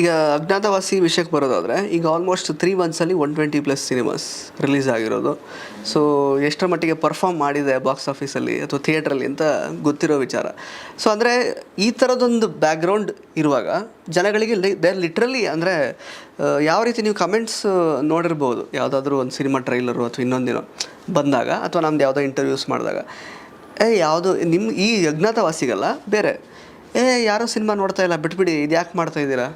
ಈಗ ಅಜ್ಞಾತವಾಸಿ ವಿಷಯಕ್ಕೆ ಬರೋದಾದರೆ, ಈಗ almost three ಮಂತ್ಸಲ್ಲಿ one twenty plus cinemas release ಆಗಿರೋದು. ಸೊ ಎಷ್ಟರ ಮಟ್ಟಿಗೆ ಪರ್ಫಾರ್ಮ್ ಮಾಡಿದೆ ಬಾಕ್ಸ್ ಆಫೀಸಲ್ಲಿ ಅಥವಾ ಥಿಯೇಟ್ರಲ್ಲಿ ಅಂತ ಗೊತ್ತಿರೋ ವಿಚಾರ. ಸೊ ಅಂದರೆ ಈ ಥರದೊಂದು ಬ್ಯಾಕ್ಗ್ರೌಂಡ್ ಇರುವಾಗ ಜನಗಳಿಗೆ ದೇರ್ ಲಿಟ್ರಲಿ ಅಂದರೆ ಯಾವ ರೀತಿ ನೀವು ಕಮೆಂಟ್ಸ್ ನೋಡಿರ್ಬೋದು. ಯಾವುದಾದ್ರೂ ಒಂದು ಸಿನಿಮಾ ಟ್ರೈಲರು ಅಥವಾ ಇನ್ನೊಂದಿನೋ ಬಂದಾಗ ಅಥವಾ ನಮ್ದು ಯಾವುದೋ ಇಂಟರ್ವ್ಯೂಸ್ ಮಾಡಿದಾಗ. ಏ, ಯಾವುದು ನಿಮ್ಮ ಈ ಅಜ್ಞಾತವಾಸಿಗಲ್ಲ, ಬೇರೆ. ಏ, ಯಾರೋ ಸಿನಿಮಾ ನೋಡ್ತಾ ಇಲ್ಲ, ಬಿಟ್ಬಿಡಿ ಇದು ಯಾಕೆ ಮಾಡ್ತಾ ಇದ್ದೀರಾ?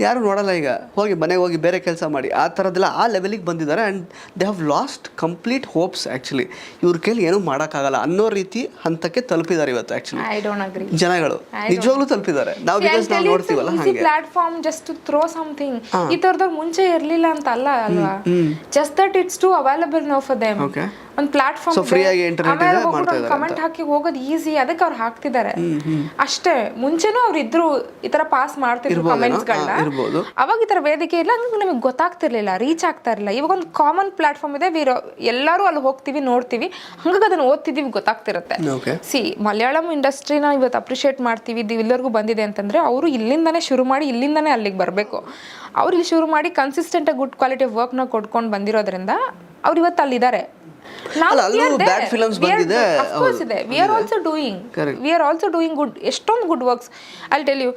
ಯಾರು ನೋಡಲ್ಲ ಈಗ. ಹೋಗಿ ಮನೆಗೆ ಹೋಗಿ ಬೇರೆ ಕೆಲಸ ಮಾಡಿ. ಆ ಥರದ್ದೆಲ್ಲ ಆ ಲೆವೆಲಿಗೆ ಬಂದಿದ್ದಾರೆ and they have lost complete hopes actually ಇವ್ರ ಕೈಲಿ ಏನೂ ಮಾಡೋಕ್ಕಾಗಲ್ಲ ಅನ್ನೋ ರೀತಿ ಹಂತಕ್ಕೆ ತಲುಪಿದ್ದಾರೆ ಇವತ್ತು ಆ್ಯಕ್ಚುಲಿ ಐ ಡೋಂಟ್ ಅಗ್ರಿ ಜನಗಳು ನಿಜವಾಗ್ಲೂ ತಲುಪಿದ್ದಾರೆ. ನಾವು ಬಿಕಾಸ್ ನಾವು ನೋಡ್ತೀವಲ್ಲ ಹಾಗೆ. Platform just to throw something ಈ ತರದ ಮುಂಚೆ ಇರಲಿಲ್ಲ ಅಂತ ಅಲ್ಲ ಅಲ್ವಾ? Just that it's to available no for them Okay. ಒಂದು ಪ್ಲಾಟ್ಫಾರ್ಮ್ ಮಾಡ್ತಾ ಇದ್ದಾರೆ ಕಮೆಂಟ್ ಹಾಕಿ ಹೋಗೋದು ಈಸಿ ಅದಕ್ಕೆ ಅವ್ರು ಹಾಕ್ತಿದ್ದಾರೆ. ಅಷ್ಟೇ ಮುಂಚೆನೂ ಅವ್ರು ಇದ್ರು ಈ ತರ ಪಾಸ್ ಮಾಡ್ತಿದ್ರು? ಕಮೆಂಟ್ಸ್ ಗಳನ್ನ ಅವಾಗ ಈ ತರ ವೇದಿಕೆ ಇಲ್ಲ ಹಂಗಾಗಿ ನಮಗೆ ಗೊತ್ತಾಗ್ತಿರ್ಲಿಲ್ಲ ರೀಚ್ ಆಗ್ತಾ ಇರಲಿಲ್ಲ. ಇವಾಗ ಒಂದು ಕಾಮನ್ ಪ್ಲಾಟ್ಫಾರ್ಮ್ ಇದೆ ವೀರ ಎಲ್ಲರೂ ಅಲ್ಲಿ ಹೋಗ್ತೀವಿ ನೋಡ್ತೀವಿ. ಹಂಗಾಗಿ ಅದನ್ನ ಓದ್ತಿದೀವಿ ಗೊತ್ತಾಗ್ತಿರುತ್ತೆ. ಸಿ ಮಲಯಾಳಂ ಇಂಡಸ್ಟ್ರಿನ ಇವತ್ತು ಅಪ್ರಿಷಿಯೇಟ್ ಮಾಡ್ತೀವಿ ಇದು ಎಲ್ಲರಿಗೂ ಬಂದಿದೆ ಅಂತಂದ್ರೆ ಅವರು ಇಲ್ಲಿಂದಾನೇ ಶುರು ಮಾಡಿ ಇಲ್ಲಿಂದಾನೇ ಅಲ್ಲಿಗೆ ಬರಬೇಕು. ಅವ್ರು ಇಲ್ಲಿ ಶುರು ಮಾಡಿ ಕನ್ಸಿಸ್ಟೆಂಟ್ ಗುಡ್ ಕ್ವಾಲಿಟಿ ವರ್ಕ್ನ ಕೊಡ್ಕೊಂಡು ಬಂದಿರೋದ್ರಿಂದ ಅವ್ರು ಇವತ್ತು ಅಲ್ಲಿದ್ದಾರೆ. ಬಂದಿದೆ. ಇದೆ. We are also doing Correct. We are also doing good ಎಷ್ಟೊಂದು ಗುಡ್ ವರ್ಕ್ಸ್ ಅಲ್ಲಿ ಟೆಲ್ ಯು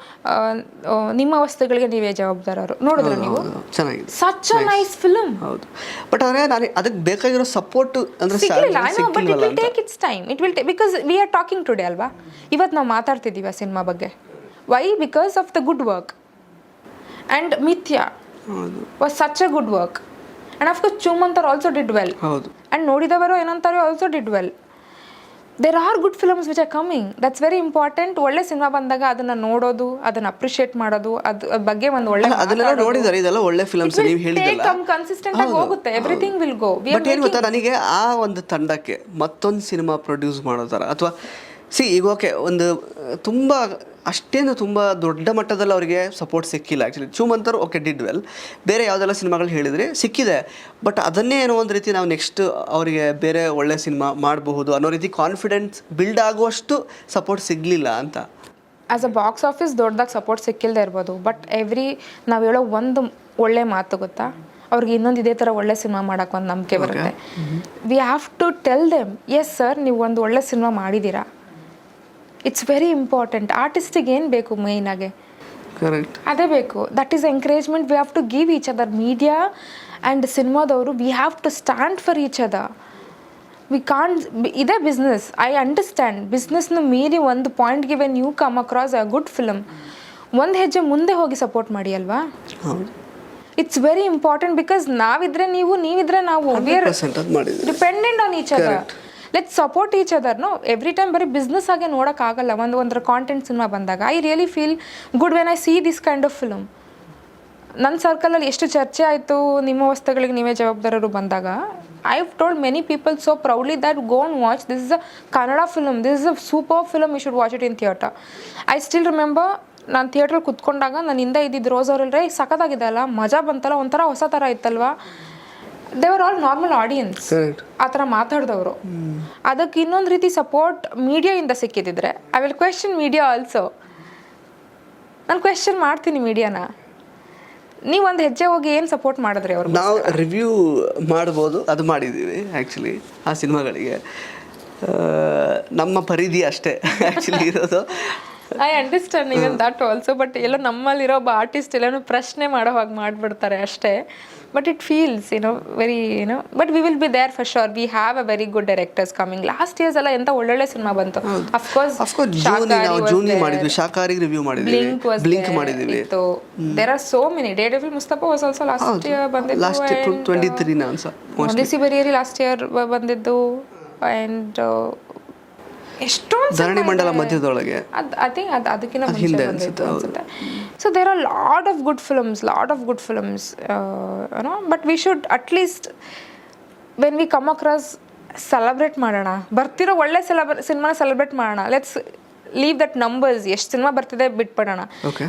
ನಿಮ್ಮ ವಸ್ತುಗಳಿಗೆ ನೀವೇ ಜವಾಬ್ದಾರರು. ನೋಡಿದ್ರೆ ನೀವು? ಚೆನ್ನಾಗಿದೆ. ಸಚ್ ಅ ನೈಸ್ ಫಿಲ್ಮ್ ಹೌದು. ಬಟ್ ಆದರೆ ನಾನು ಅದಕ್ಕೆ ಬೇಕಾಗಿರೋ ಸಪೋರ್ಟ್ ಅಂದ್ರೆ ಸಿಗಲಿಲ್ಲ. I know but it will take its time it will because we are talking today ಅಲ್ವಾ? ಇವತ್ತು ನಾವು ಮಾತಾಡ್ತಿದ್ದೀವಿ ಆ ಸಿನಿಮಾ ಬಗ್ಗೆ. Why because of the good work and Mithya was such a good work and of course Choomantar also did well ಹೌದು. And ನೋಡಿದವರು ಏನಂತಾರೆ also did well there are good films which are coming that's very important ಒಳ್ಳೆ cinema ಬಂದಾಗ ಅದನ್ನ ನೋಡೋದು ಅದನ್ನ appreciate ಮಾಡೋದು ಅದ್ರ ಅದ್ ಬಗ್ಗೆ ಒಂದು ಒಳ್ಳೆ ಅದನ್ನೆಲ್ಲ ನೋಡಿದ್ದಾರೆ ಇದೆಲ್ಲ ಒಳ್ಳೆ ಫಿಲಮ್ಸ್ ನೀವು ಹೇಳಿದಲ್ಲ ಕನ್ಸಿಸ್ಟೆಂಟ್ ಆಗಿ ಹೋಗುತ್ತೆ. ಎವ್ರಿಥಿಂಗ್ ವಿಲ್ ಗೋ ಬಟ್ ಏನು ಗೊತ್ತಾ ನನಗೆ ಆ ಒಂದು ತಂಡಕ್ಕೆ ಮತ್ತೊಂದು ಸಿನಿಮಾ ಪ್ರೊಡ್ಯೂಸ್ ಮಾಡೋ ಥರ ಅಥವಾ ಸಿ ಈಗ ಓಕೆ ಒಂದು ತುಂಬ ಅಷ್ಟೇನು ತುಂಬ ದೊಡ್ಡ ಮಟ್ಟದಲ್ಲಿ ಅವರಿಗೆ ಸಪೋರ್ಟ್ ಸಿಕ್ಕಿಲ್ಲ. Actually Choomantar okay did well ಬೇರೆ ಯಾವುದೆಲ್ಲ ಸಿನಿಮಾಗಳು ಹೇಳಿದರೆ ಸಿಕ್ಕಿದೆ. ಬಟ್ ಅದನ್ನೇ ಏನೋ ಒಂದು ರೀತಿ ನಾವು ನೆಕ್ಸ್ಟ್ ಅವರಿಗೆ ಬೇರೆ ಒಳ್ಳೆ ಸಿನಿಮಾ ಮಾಡಬಹುದು ಅನ್ನೋ ರೀತಿ ಕಾನ್ಫಿಡೆನ್ಸ್ ಬಿಲ್ಡ್ ಆಗುವಷ್ಟು ಸಪೋರ್ಟ್ ಸಿಗಲಿಲ್ಲ ಅಂತ. ಆ್ಯಸ್ ಅ ಬಾಕ್ಸ್ ಆಫೀಸ್ ದೊಡ್ಡದಾಗಿ ಸಪೋರ್ಟ್ ಸಿಕ್ಕಿಲ್ಲದೆ ಇರ್ಬೋದು. ಬಟ್ ಎವ್ರಿ ನಾವು ಹೇಳೋ ಒಂದು ಒಳ್ಳೆ ಮಾತು ಗೊತ್ತಾ? ಅವ್ರಿಗೆ ಇನ್ನೊಂದು ಇದೇ ಥರ ಒಳ್ಳೆ ಸಿನಿಮಾ ಮಾಡೋಕೆ ಒಂದು ನಂಬಿಕೆ ಬರುತ್ತೆ. We have to tell them yes sir ನೀವು ಒಂದು ಒಳ್ಳೆ ಸಿನಿಮಾ ಮಾಡಿದ್ದೀರಾ ಇಟ್ಸ್ ವೆರಿ ಇಂಪಾರ್ಟೆಂಟ್ ಆರ್ಟಿಸ್ಟಿಗೆ ಏನು ಬೇಕು ಮೇಯ್ನಾಗೆ ಕರೆಕ್ಟ್ ಅದೇ ಬೇಕು. That is encouragement we have to give each other media and ಸಿನಿಮಾದವರು we have to stand for each other we can ಇದೇ business I understand ಬಿಸ್ನೆಸ್ನ ಮೀರಿ ಒಂದು point when you come across a good film ಒಂದು ಹೆಜ್ಜೆ ಮುಂದೆ ಹೋಗಿ support ಮಾಡಿ ಅಲ್ವಾ? ಇಟ್ಸ್ ವೆರಿ ಇಂಪಾರ್ಟೆಂಟ್ ಬಿಕಾಸ್ ನಾವಿದ್ರೆ ನೀವು ನೀವಿದ್ರೆ ನಾವು. Dependent on each other let support each ಅದರ್ನು every time ಬರೀ ಬಿಸ್ನೆಸ್ ಆಗಿ ನೋಡೋಕ್ಕಾಗಲ್ಲ. ಒಂದು ಒಂದರ ಕಾಂಟೆಂಟ್ ಸಿನಿಮಾ ಬಂದಾಗ. I really feel good when I see this kind of film ನನ್ನ ಸರ್ಕಲಲ್ಲಿ ಎಷ್ಟು ಚರ್ಚೆ ಆಯಿತು ನಿಮ್ಮ ವಸ್ತುಗಳಿಗೆ, ನೀವೇ ಜವಾಬ್ದಾರರು ಬಂದಾಗ. I told many people so proudly that gone watch this is a Kannada film this is a super film you should watch it in theatre I still remember ನಾನು ಥಿಯೇಟ್ರಲ್ಲಿ ಕುತ್ಕೊಂಡಾಗ ನನ್ನ ಹಿಂದೆ ಇದ್ದಿದ್ದು ರೋಸ್ ಅವರಲ್ಲೇ ಸಖತ್ತಾಗಿದೆ ಅಲ್ಲ? ಮಜಾ ಬಂತಲ್ಲ? ಒಂಥರ ಹೊಸ ಥರ ಇತ್ತಲ್ವಾ? ದೇವರ್ ಆಲ್ ನಾರ್ಮಲ್ ಆಡಿಯನ್ಸ್ ಆ ಥರ ಮಾತಾಡಿದವರು. ಅದಕ್ಕೆ ಇನ್ನೊಂದು ರೀತಿ ಸಪೋರ್ಟ್ ಮೀಡಿಯಾಯಿಂದ ಸಿಕ್ಕಿದ್ದಿದ್ರೆ I will question media also ನಾನು ಕ್ವೆಶನ್ ಮಾಡ್ತೀನಿ ಮೀಡಿಯಾನ ನೀವು ಒಂದು ಹೆಜ್ಜೆ ಹೋಗಿ ಏನು ಸಪೋರ್ಟ್ ಮಾಡಿದ್ರಿ ಅವ್ರು ನಾವು ರಿವ್ಯೂ ಮಾಡ್ಬೋದು ಅದು ಮಾಡಿದ್ದೀವಿ ಆ್ಯಕ್ಚುಲಿ ಆ ಸಿನಿಮಾಗಳಿಗೆ. ನಮ್ಮ ಪರಿಧಿ ಅಷ್ಟೇ ಆ್ಯಕ್ಚುಲಿ ಇರೋದು. I understand even that also but ಎಲ್ಲ ನಮ್ಮಲ್ಲಿರೋ ಒಬ್ಬ ಆರ್ಟಿಸ್ಟ್ ಎಲ್ಲನೂ ಪ್ರಶ್ನೆ ಮಾಡೋ ಹಾಗೆ ಮಾಡಿಬಿಡ್ತಾರೆ ಅಷ್ಟೇ. ಬಟ್ ಇಟ್ ಫೀಲ್ಸ್ ಏನೋ ವೆರಿ ಏನೋ but we will be there for sure we have a very good directors coming last years ಎಲ್ಲ ಎಂತ ಒಳ್ಳೊಳ್ಳೆ ಸಿನಿಮಾ ಬಂತು. ಅಫ್ಕೋರ್ಸ್ ಮಾಡಿದ್ವಿ. ಶಾಕಾರಿ ರಿವ್ಯೂ ಮಾಡಿದ್ವಿ. ಬ್ಲಿಂಕ್ ಇತ್ತು. There are so many daredevil Mustafa was also last year ಬಂದಿದ್ದು last twenty ತ್ರೀನ ಅನ್ಸ ದೇಸಿ ಬರಿಯರಿ ಲಾಸ್ಟ್ ಇಯರ್ ಬಂದಿದ್ದು. ಆ್ಯಂಡ್ ಎಷ್ಟೊಂದು ಧರಣಿ ಮಂಡಲ ಮಧ್ಯದೊಳಗೆ. ಅದು ಐ ಥಿಂಕ್ ಅದು ಅದಕ್ಕಿಂತ ಹಿಂದೆ ಅನ್ಸುತ್ತೆ, ಅನ್ಸುತ್ತೆ. So there are lot of good films lot of good films no but we should at least when we come across celebrate ಮಾಡೋಣ. ಬರ್ತಿರೋ ಒಳ್ಳೆ ಸೆಲೆಬ್ರೇ ಸಿನಿಮಾ ಸೆಲೆಬ್ರೇಟ್ ಮಾಡೋಣ. ಲೆಟ್ಸ್ ಲೀವ್ ದಟ್ ನಂಬರ್ಸ್ ಎಷ್ಟು ಸಿನಿಮಾ ಬರ್ತಿದೆ ಬಿಟ್ಬಿಡೋಣ.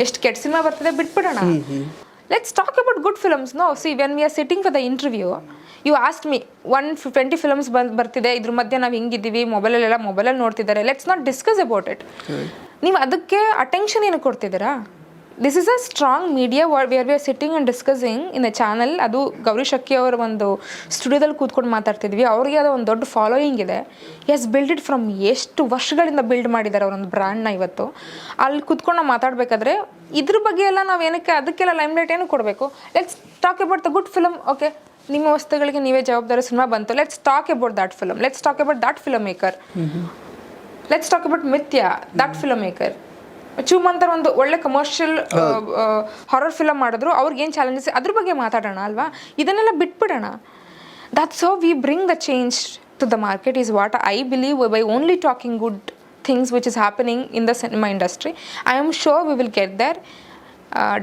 ಎಷ್ಟು ಕೆಟ್ಟ ಸಿನಿಮಾ ಬರ್ತಿದೆ ಬಿಟ್ಬಿಡೋಣ. Let's talk about good films no see when we are sitting for the interview you asked me one twenty films ಬಂದು ಬರ್ತಿದೆ ಇದ್ರ ಮಧ್ಯೆ ನಾವು ಹಿಂಗಿದ್ದೀವಿ ಮೊಬೈಲಲ್ಲೆಲ್ಲ ಮೊಬೈಲಲ್ಲಿ ನೋಡ್ತಿದ್ದಾರೆ let's not discuss about it ನೀವು ಅದಕ್ಕೆ ಅಟೆನ್ಷನ್ ಏನು ಕೊಡ್ತಿದ್ದೀರಾ? This is a strong media where we are sitting and discussing in a channel ಅದು ಗೌರಿ ಶಕ್ಕಿ ಅವರ ಒಂದು ಸ್ಟುಡಿಯೋದಲ್ಲಿ ಕೂತ್ಕೊಂಡು ಮಾತಾಡ್ತಿದ್ವಿ. ಅವ್ರಿಗೆ ಅದು ಒಂದು ದೊಡ್ಡ ಫಾಲೋಯಿಂಗ್ ಇದೆ. ಎಸ್ ಬಿಲ್ಡ್ ಇಟ್ ಫ್ರಮ್ ಎಷ್ಟು ವರ್ಷಗಳಿಂದ ಬಿಲ್ಡ್ ಮಾಡಿದ್ದಾರೆ ಅವರೊಂದು ಬ್ರ್ಯಾಂಡ್ನ ಇವತ್ತು. ಅಲ್ಲಿ ಕೂತ್ಕೊಂಡು ನಾವು ಮಾತಾಡಬೇಕಾದ್ರೆ ಇದ್ರ ಬಗ್ಗೆ ಎಲ್ಲ ನಾವು ಏನಕ್ಕೆ ಅದಕ್ಕೆಲ್ಲ ಲೈಮ್ಲೈಟ್ ಏನು ಕೊಡಬೇಕು? Let's talk about the good film okay ನಿಮ್ಮ ವಸ್ತುಗಳಿಗೆ ನೀವೇ ಜವಾಬ್ದಾರಿ ಸಿನಿಮಾ ಬಂತು. Let's talk about that film let's talk about that film maker let's talk about Mithya that film maker Choomantar ಒಂದು ಒಳ್ಳೆ ಕಮರ್ಷಿಯಲ್ ಹಾರರ್ ಫಿಲಮ್ ಮಾಡಿದ್ರು. ಅವ್ರಿಗೆ ಏನು ಚಾಲೆಂಜಸ್ ಅದ್ರ ಬಗ್ಗೆ ಮಾತಾಡೋಣ ಅಲ್ವಾ? ಇದನ್ನೆಲ್ಲ ಬಿಟ್ಬಿಡೋಣ. That's how we bring the change to the market is what I believe by only talking good things which is happening in the cinema industry I am sure we will get there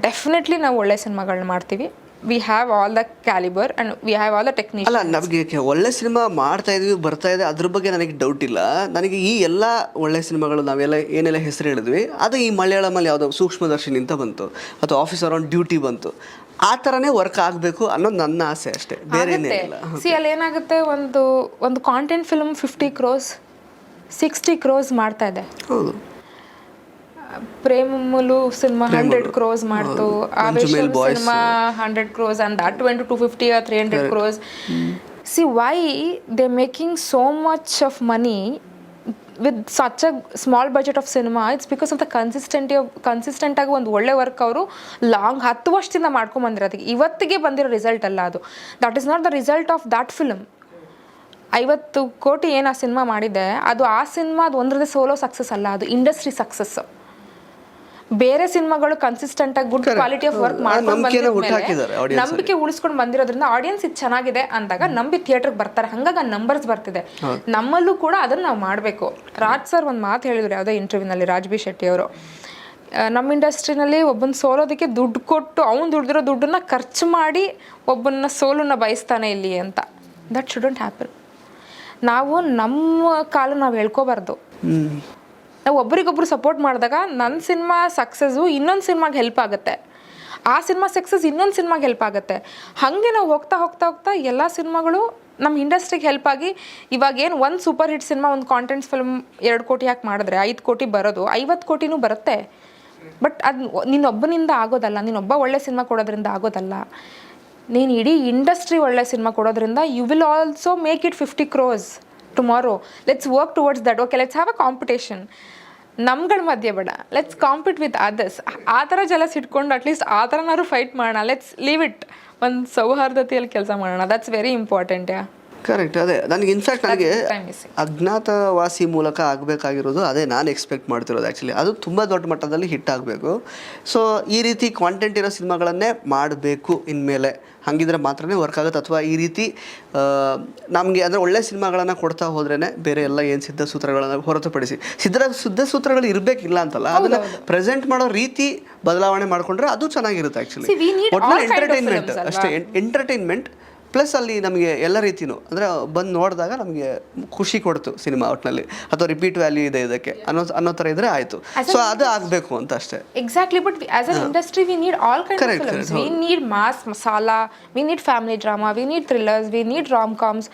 definitely ನಾವು ಒಳ್ಳೆ ಸಿನಿಮಾಗಳನ್ನ ಮಾಡ್ತೀವಿ. We have all the calibre and we have all the technique ಅಲ್ಲ ನಮಗೆ ಒಳ್ಳೆ cinema ಮಾಡ್ತಾ ಇದೀವಿ ಬರ್ತಾ ಇದೆ ಅದ್ರ ಬಗ್ಗೆ ನನಗೆ ಡೌಟ್ ಇಲ್ಲ. ನನಗೆ ಈ ಎಲ್ಲ ಒಳ್ಳೆ ಸಿನಿಮಾಗಳು ನಾವೆಲ್ಲ ಏನೆಲ್ಲ ಹೆಸರು ಹೇಳಿದ್ವಿ ಅದು ಈ ಮಲಯಾಳಮಲ್ಲಿ ಯಾವುದೋ ಸೂಕ್ಷ್ಮದರ್ಶಿನಿ ಅಂತ ಬಂತು ಅಥವಾ ಆಫೀಸರ್ ಆನ್ ಡ್ಯೂಟಿ ಬಂತು. ಆ ಥರನೇ ವರ್ಕ್ ಆಗಬೇಕು ಅನ್ನೋದು ನನ್ನ ಆಸೆ ಅಷ್ಟೇ ಬೇರೆ ಏನಿಲ್ಲ ಸಿ ಅಲ್ಲಿ ಏನಾಗುತ್ತೆ ಒಂದು ಒಂದು content film fifty crore sixty crore ಮಾಡ್ತಾ ಇದೆ. ಹೌದು. ಪ್ರೇಮಲು ಸಿನಿಮಾ ಹಂಡ್ರೆಡ್ ಕ್ರೋಸ್ ಮಾಡ್ತು. Aavesham Manjummel boys. Cinema hundred crore and that went to fifty or three hundred crore see why they making so much of money with such a small budget of cinema it's because of the consistency of consistent ಆಗಿ ಒಂದು ಒಳ್ಳೆ work ಅವರು long ಹತ್ತು ವರ್ಷದಿಂದ ಮಾಡ್ಕೊಂಬಂದಿರೋದಕ್ಕೆ ಇವತ್ತಿಗೆ ಬಂದಿರೋ result ಅಲ್ಲ ಅದು. That is not the result of that film ಐವತ್ತು ಕೋಟಿ ಏನು ಆ ಸಿನಿಮಾ ಮಾಡಿದೆ ಅದು ಆ ಸಿನಿಮಾ ಅದು ಒಂದ್ರದೇ ಸೋಲೋ ಸಕ್ಸಸ್ ಅಲ್ಲ ಅದು ಇಂಡಸ್ಟ್ರಿ ಸಕ್ಸಸ್ ಬೇರೆ ಸಿನಿಮಾಗಳು ಕನ್ಸಿಸ್ಟೆಂಟ್ ಆಗಿ ಗುಡ್ ಕ್ವಾಲಿಟಿ ಆಫ್ ವರ್ಕ್ ಮಾಡ್ಕೊಂಡು ನಂಬಿಕೆ ಉಳಿಸ್ಕೊಂಡು ಬಂದಿರೋದ್ರಿಂದ ಆಡಿಯನ್ಸ್ ಇದು ಚೆನ್ನಾಗಿದೆ ಅಂದಾಗ ನಂಬಿ ಥಿಯೇಟರ್ ಬರ್ತಾರೆ. ಹಂಗಾಗಿ ನಂಬರ್ಸ್ ಬರ್ತಿದೆ. ನಮ್ಮಲ್ಲೂ ಕೂಡ ಅದನ್ನ ನಾವು ಮಾಡಬೇಕು. ರಾಜ್ ಸರ್ ಒಂದು ಮಾತು ಹೇಳಿದ್ರು ಯಾವುದೋ ಇಂಟರ್ವ್ಯೂನಲ್ಲಿ ರಾಜ್ ಬಿ ಶೆಟ್ಟಿ ಅವರು. ನಮ್ಮ ಇಂಡಸ್ಟ್ರಿನಲ್ಲಿ ಒಬ್ಬನ ಸೋಲೋದಕ್ಕೆ ದುಡ್ಡು ಕೊಟ್ಟು ಅವನು ದುಡ್ದಿರೋ ದುಡ್ಡನ್ನ ಖರ್ಚು ಮಾಡಿ ಒಬ್ಬನ ಸೋಲನ್ನ ಬಯಸ್ತಾನೆ ಇಲ್ಲಿ ಅಂತ. ದಟ್ ಶುಡಂಟ್ ಹ್ಯಾಪನ್ ನಾವು ನಮ್ಮ ಕಾಲು ನಾವು ಹೇಳ್ಕೋಬಾರ್ದು. ನಾವು ಒಬ್ರಿಗೊಬ್ರು ಸಪೋರ್ಟ್ ಮಾಡಿದಾಗ ನನ್ನ ಸಿನಿಮಾ ಸಕ್ಸಸ್ಸು ಇನ್ನೊಂದು ಸಿನಿಮಾಗೆ ಹೆಲ್ಪ್ ಆಗುತ್ತೆ. ಆ ಸಿನಿಮಾ ಸಕ್ಸಸ್ ಇನ್ನೊಂದು ಸಿನಿಮಾಗೆ ಹೆಲ್ಪ್ ಆಗುತ್ತೆ. ಹಾಗೆ ನಾವು ಹೋಗ್ತಾ ಹೋಗ್ತಾ ಹೋಗ್ತಾ ಎಲ್ಲ ಸಿನಿಮಾಗಳು ನಮ್ಮ ಇಂಡಸ್ಟ್ರಿಗೆ ಹೆಲ್ಪ್ ಆಗಿ ಇವಾಗ ಏನು ಒಂದು ಸೂಪರ್ ಹಿಟ್ ಸಿನಿಮಾ ಒಂದು ಕಾಂಟೆಂಟ್ಸ್ ಫಿಲ್ಮ್ ಎರಡು ಕೋಟಿ ಹಾಕಿ ಮಾಡಿದ್ರೆ ಐದು ಕೋಟಿ ಬರೋದು, ಐವತ್ತು ಕೋಟಿನೂ ಬರುತ್ತೆ. ಬಟ್ ಅದು ನಿನ್ನೊಬ್ಬನಿಂದ ಆಗೋದಲ್ಲ ನೀನೊಬ್ಬ ಒಳ್ಳೆ ಸಿನಿಮಾ ಕೊಡೋದ್ರಿಂದ ಆಗೋದಲ್ಲ. ನೀನು ಇಡೀ ಇಂಡಸ್ಟ್ರಿ ಒಳ್ಳೆ ಸಿನಿಮಾ ಕೊಡೋದ್ರಿಂದ you will also make it fifty crore tomorrow let's work towards that okay let's have a competition ನಮ್ಗಳ ಮಧ್ಯೆ ಬೇಡ. ಲೆಟ್ಸ್ ಕಾಂಪಿಟ್ ವಿತ್ ಅದರ್ಸ್ ಆ ಥರ ಜಲಸ್ ಇಟ್ಕೊಂಡು ಅಟ್ಲೀಸ್ಟ್ ಆ ಥರನಾದ್ರು ಫೈಟ್ ಮಾಡೋಣ. ಲೆಟ್ಸ್ ಲೀವ್ ಇಟ್ ಒಂದು ಸೌಹಾರ್ದತೆಯಲ್ಲಿ ಕೆಲಸ ಮಾಡೋಣ. That's very important ya correct ಅದೇ. ನನಗೆ ಇನ್ಫ್ಯಾಕ್ಟ್ ನನಗೆ. ಅಜ್ಞಾತವಾಸಿ ಮೂಲಕ ಆಗಬೇಕಾಗಿರೋದು ಅದೇ ನಾನು ಎಕ್ಸ್ಪೆಕ್ಟ್ ಮಾಡ್ತಿರೋದು ಆ್ಯಕ್ಚುಲಿ ಅದು ತುಂಬ ದೊಡ್ಡ ಮಟ್ಟದಲ್ಲಿ ಹಿಟ್ ಆಗಬೇಕು. ಸೊ ಈ ರೀತಿ ಕಾಂಟೆಂಟ್ ಇರೋ ಸಿನಿಮಾಗಳನ್ನೇ ಮಾಡಬೇಕು ಇನ್ಮೇಲೆ. ಹಾಗಿದ್ರೆ ಮಾತ್ರನೇ ವರ್ಕ್ ಆಗುತ್ತೆ. ಅಥವಾ ಈ ರೀತಿ ನಮಗೆ ಅಂದರೆ ಒಳ್ಳೆ ಸಿನಿಮಾಗಳನ್ನು ಕೊಡ್ತಾ ಹೋದ್ರೇ ಬೇರೆ ಎಲ್ಲ ಏನು ಸಿದ್ಧ ಸೂತ್ರಗಳನ್ನು ಹೊರತುಪಡಿಸಿ. ಸಿದ್ಧ ಸಿದ್ಧ ಸೂತ್ರಗಳು ಇರಬೇಕಿಲ್ಲ ಅಂತಲ್ಲ ಅದನ್ನು ಪ್ರೆಸೆಂಟ್ ಮಾಡೋ ರೀತಿ ಬದಲಾವಣೆ ಮಾಡಿಕೊಂಡ್ರೆ ಅದು ಚೆನ್ನಾಗಿರುತ್ತೆ ಆ್ಯಕ್ಚುಲಿ ಒಟ್ಟು ಎಂಟರ್ಟೈನ್ಮೆಂಟ್ ಅಷ್ಟೇ ಎಂಟರ್ಟೈನ್ಮೆಂಟ್ ಪ್ಲಸ್ ಅಲ್ಲಿ ನಮಗೆ ಎಲ್ಲ ರೀತಿಯೂ ಅಂದರೆ ಬಂದು ನೋಡಿದಾಗ ನಮಗೆ ಖುಷಿ ಕೊಡ್ತು ಸಿನಿಮಾ ಒಟ್ಟಿನಲ್ಲಿ ಅಥವಾ ರಿಪೀಟ್ ವ್ಯಾಲ್ಯೂ ಇದೆ ಇದಕ್ಕೆ. ಅನ್ನೋ ಅನ್ನೋ ಥರ ಇದ್ರೆ ಆಯಿತು. ಸೊ ಅದು ಆಗಬೇಕು ಅಂತ ಅಷ್ಟೇ. Exactly but as as industry we need all all we need of films. We we need family drama, we need thrillers, we need rom-coms.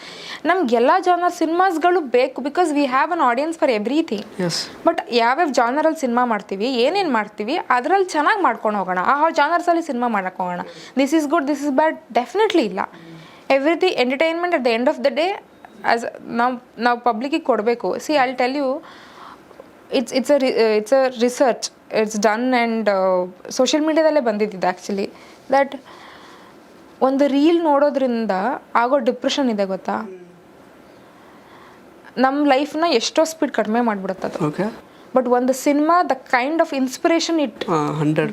ನಮ್ಗೆಲ್ಲ ಜಾನರ್ ಸಿನಿಮಾಸ್ಗಳು ಬೇಕು because we have an audience for everything but ಯಾವ್ಯಾವ ಜಾನರಲ್ಲಿ cinema ಮಾಡ್ತೀವಿ ಏನೇನು ಮಾಡ್ತೀವಿ ಅದರಲ್ಲಿ ಚೆನ್ನಾಗಿ ಮಾಡ್ಕೊಂಡು ಹೋಗೋಣ. ಆ ಜಾನರ್ಸಲ್ಲಿ ಸಿನಿಮಾ ಮಾಡಕ್ಕೆ ಹೋಗೋಣ. This is good this is bad definitely ಇಲ್ಲ. Everything entertainment at the end of the day as ನಾವು ನಾವು ಪಬ್ಲಿಕ್ಕಿಗೆ ಕೊಡಬೇಕು. See I tell you it's it's a it's a research it's done and social ಮೀಡ್ಯಾದಲ್ಲೇ ಬಂದಿದ್ದಿದ್ದು ಆ್ಯಕ್ಚುಲಿ ದಟ್ ಒಂದು reel ನೋಡೋದ್ರಿಂದ ಆಗೋ depression ಇದೆ ಗೊತ್ತಾ? ನಮ್ಮ ಲೈಫ್ನ ಎಷ್ಟೋ ಸ್ಪೀಡ್ ಕಡಿಮೆ ಮಾಡಿಬಿಡುತ್ತೆ ಅದು. ಬಟ್ ಒಂದು cinema the kind of inspiration it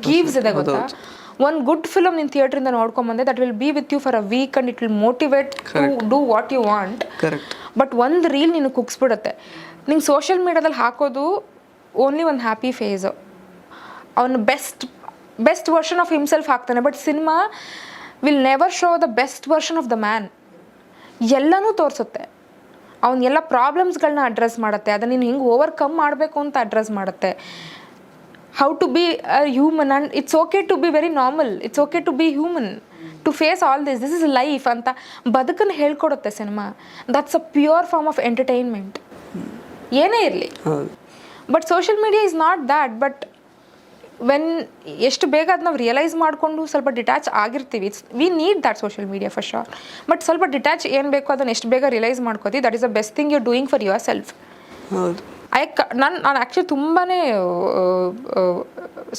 gives ಇದೆ ಗೊತ್ತಾ? ಒಂದು ಗುಡ್ ಫಿಲಮ್ ನಿನ್ನ ಥಿಯೇಟ್ರಿಂದ ನೋಡ್ಕೊಂಬಂದೆ that will be with you for a week and it will motivate to do what you want but ಒಂದು ರೀಲ್ ನೀನು ಕುಗ್ಸ್ಬಿಡುತ್ತೆ. ನಿಂಗೆ ಸೋಷಿಯಲ್ ಮೀಡಿಯಾದಲ್ಲಿ ಹಾಕೋದು ಓನ್ಲಿ ಒಂದು ಹ್ಯಾಪಿ ಫೇಸ್ ಅವನು best best version of himself ಹಾಕ್ತಾನೆ. But cinema will never show the best version of the man ಎಲ್ಲನೂ ತೋರಿಸುತ್ತೆ. ಅವನ ಎಲ್ಲ ಪ್ರಾಬ್ಲಮ್ಸ್ಗಳನ್ನ ಅಡ್ರೆಸ್ ಮಾಡುತ್ತೆ. ಅದನ್ನು ನೀನು ಹಿಂಗೆ ಓವರ್ಕಮ್ ಮಾಡಬೇಕು ಅಂತ ಅಡ್ರೆಸ್ ಮಾಡುತ್ತೆ. How to be a human and it's okay to be very normal it's okay to be human to face all this this is life ಅಂತ ಬದುಕನ್ನು ಹೇಳ್ಕೊಡುತ್ತೆ cinema that's a pure form of entertainment ಏನೇ ಇರಲಿ. But social media is not that but when ಎಷ್ಟು ಬೇಗ ಅದು ನಾವು realise ಮಾಡಿಕೊಂಡು ಸ್ವಲ್ಪ ಡಿಟ್ಯಾಚ್ ಆಗಿರ್ತೀವಿ. It's we need that social media for sure but ಸ್ವಲ್ಪ ಡಿಟ್ಯಾಚ್ ಏನು ಬೇಕೋ ಅದನ್ನು ಎಷ್ಟು ಬೇಗ realise ಮಾಡ್ಕೋತಿ that is the best thing you doing for yourself ಹೌದು. ಐ ಕ ನಾನು ನಾನು ಆ್ಯಕ್ಚುಲಿ ತುಂಬಾ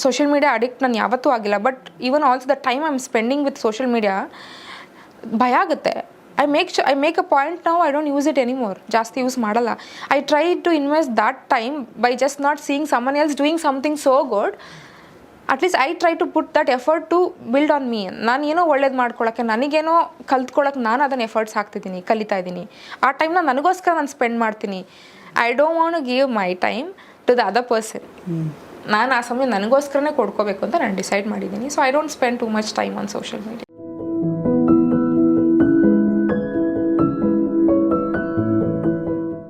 ಸೋಷಿಯಲ್ ಮೀಡಿಯಾ ಅಡಿಕ್ಟ್ ನಾನು ಯಾವತ್ತೂ ಆಗಿಲ್ಲ but even also the time I am spending with social media ಭಯ ಆಗುತ್ತೆ. I make I make a point ನಾವು I don't use it anymore ಜಾಸ್ತಿ ಯೂಸ್ ಮಾಡಲ್ಲ. I try to invest that time by just not seeing someone else doing something so good at least I try to put that effort to build on me ನಾನು ಏನೋ ಒಳ್ಳೇದು ಮಾಡ್ಕೊಳ್ಳೋಕ್ಕೆ ನನಗೇನೋ ಕಲ್ತ್ಕೊಳ್ಳೋಕೆ ನಾನು ಅದನ್ನು efforts ಹಾಕ್ತಿದ್ದೀನಿ, ಕಲಿತಾ ಇದ್ದೀನಿ. ಆ ಟೈಮ್ನ ನನಗೋಸ್ಕರ ನಾನು ಸ್ಪೆಂಡ್ ಮಾಡ್ತೀನಿ. I don't want give my time to the other person ನಾನು ಆ ಸಮಯ ನನಗೋಸ್ಕರನೇ ಕೊಡ್ಕೋಬೇಕು ಅಂತ ನಾನು ಡಿಸೈಡ್ ಮಾಡಿದ್ದೀನಿ. So I don't spend too much time on social media